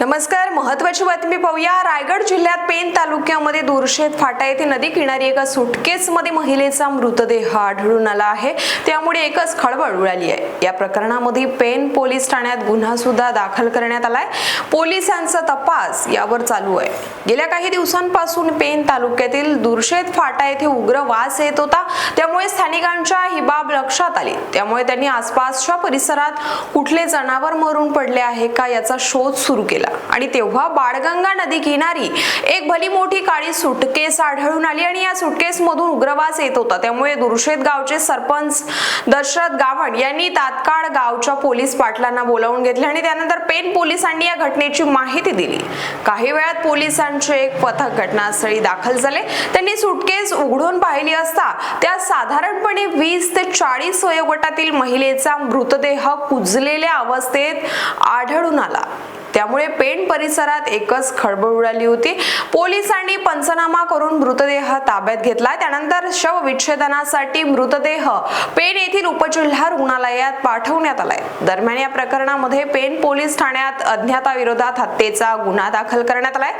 नमस्कार महत्वाची बातमी पाहूया. रायगड जिल्ह्यात पेन तालुक्यामध्ये दुर्शेत फाटा येथे नदी किनारी एका सुटकेसमध्ये महिलेचा मृतदेह आढळून आला आहे. त्यामुळे एकच खळबळ उडाली आहे. या प्रकरणामध्ये पेन पोलीस ठाण्यात गुन्हा सुद्धा दाखल करण्यात आलाय. पोलिसांचा तपास यावर चालू आहे. गेल्या काही दिवसांपासून पेन तालुक्यातील दुर्शेत फाटा येथे उग्र वास येत होता. त्यामुळे स्थानिकांच्या ही बाब लक्षात आली. त्यामुळे त्यांनी आसपासच्या परिसरात कुठले जनावर मरून पडले आहे का याचा शोध सुरू केला. आणि तेव्हा बाळगंगा नदी किनारी एक भली मोठी काळी सुटकेस आढळून आली आणि या सुटकेस मधून उग्रवास येत होता. त्यामुळे दुर्शेत गावचे सरपंच दशरथ गावण यांनी तात्काळ गावच्या पोलीस पाटलांना बोलावून घेतले आणि त्यानंतर पेन पोलिसांनी या घटनेची माहिती दिली. काही वेळात पोलिसांचे एक पथक घटनास्थळी दाखल झाले. त्यांनी सुटकेस उघडून पाहिली असता त्या साधारणपणे वीस ते चाळीस वयोगटातील महिलेचा मृतदेह कुजलेल्या अवस्थेत आढळून आला. त्यामुळे पेण परिसरात एकच खळबळ उडाली होती. पोलिसांनी पंचनामा करून मृतदेह ताब्यात घेतला. त्यानंतर शव विच्छेदनासाठी मृतदेह पेण येथील उपजिल्हा रुग्णालयात पाठवण्यात आलाय. दरम्यान या प्रकरणामध्ये पेण पोलीस ठाण्यात अज्ञाताविरोधात हत्येचा गुन्हा दाखल करण्यात आलाय.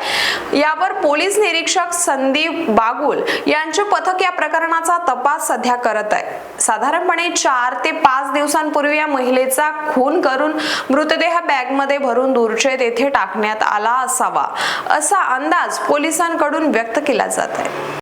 यावर पोलीस निरीक्षक संदीप बागुल यांचे पथक या प्रकरणाचा तपास सध्या करत आहे. साधारणपणे चार ते पाच दिवसांपूर्वी या महिलेचा खून करून मृतदेह बॅगमध्ये भरून दूरचेत येथे टाकण्यात आला असावा असा अंदाज पोलिसांकडून व्यक्त केला जात आहे.